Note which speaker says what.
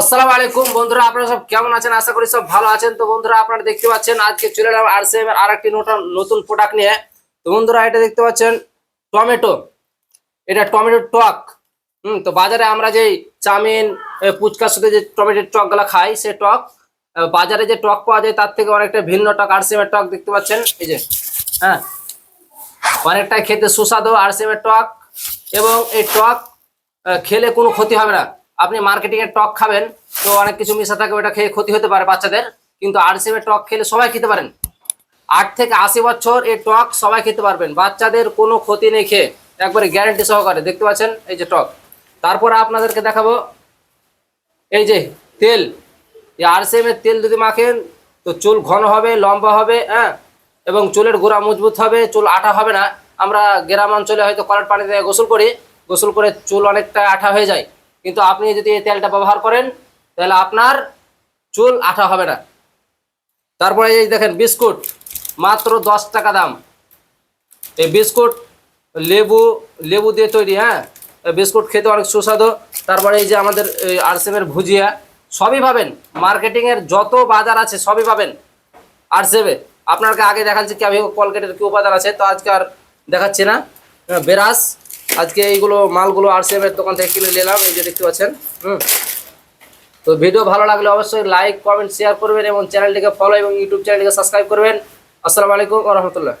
Speaker 1: আসসালামু আলাইকুম বন্ধুরা, আপনারা সব কেমন আছেন? আশা করি সব ভালো আছেন। তো বন্ধুরা, আপনারা দেখতে পাচ্ছেন, আজকে চলে এলাম আরসিএম এর আরেকটি নতুন নতুন প্রোডাক্ট নিয়ে। তো বন্ধুরা, এটা দেখতে পাচ্ছেন, টমেটো। এটা টমেটো টক। হুম, তো বাজারে আমরা যে চাউমিন ফুচকার সাথে যে টমেটোর টকগুলা খাই, সে টক বাজারে যে টক পাওয়া যায়, তার থেকে অনেকটা ভিন্ন টক আরসিএম এর টক দেখতে পাচ্ছেন, এই যে হ্যাঁ। অনেকটাই খেতে সুস্বাদু আরসিএম এর টক, এবং এই টক খেলে কোনো ক্ষতি হবে না। আপনি মার্কেটিং এর টক খাবেন, তো অনেক কিছু মিশা থাকে ওটা খেয়ে ক্ষতি হতে পারে বাচ্চাদের। কিন্তু আরসিএম এর টক খেলে সবাই খেতে পারেন। আট থেকে আশি বছর এই টক সবাই খেতে পারবেন। বাচ্চাদের কোনো ক্ষতি নেই খেয়ে। একবারে গ্যারেন্টি সহকারে, দেখতে পাচ্ছেন? এই যে টক। তারপরে আপনাদেরকে দেখাবো। এই যে তেল। এই আরসিএম এর তেল যদি মাখেন, তো চুল ঘন হবে, লম্বা হবে হ্যাঁ? এবং চুলের গোড়া মজবুত হবে, চুল আঠা হবে না। আমরা গ্রাম অঞ্চলে হয়তো কলার পানিতে গোসল করি। গোসল করে চুল অনেকটা আঠা হয়ে যায়। কিন্তু আপনি যদি এই তেলটা ব্যবহার করেন, তাহলে আপনার চুল আঠা হবে না। তারপরে এই দেখেন বিস্কুট, মাত্র দশ টাকা দাম। এই বিস্কুট, লেবু লেবু দিয়ে তৈরি হ্যাঁ? বিস্কুট খেতে অনেক সুস্বাদু। তারপরে এই যে আমাদের আরসেমের ভুজিয়া, সবই পাবেন। মার্কেটিংয়ের যত বাজার আছে, সবই পাবেন আরসেমে আপনাকে আগে দেখাচ্ছি কি আমি কলগেটের কি উপাদান আছে, তো আজকে আর দেখাচ্ছি না। বেরাস আজকে এইগুলো মালগুলো আর এর দোকান থেকে কিনে নিলাম, এই যে দেখতে পাচ্ছেন, হুম। তো ভিডিও ভালো লাগলে অবশ্যই লাইক কমেন্ট শেয়ার করবেন এবং চ্যানেলটিকে ফলো এবং ইউটিউব চ্যানেলটিকে সাবস্ক্রাইব করবেন। আসসালামু আলাইকুম রহমতুল্লাহ।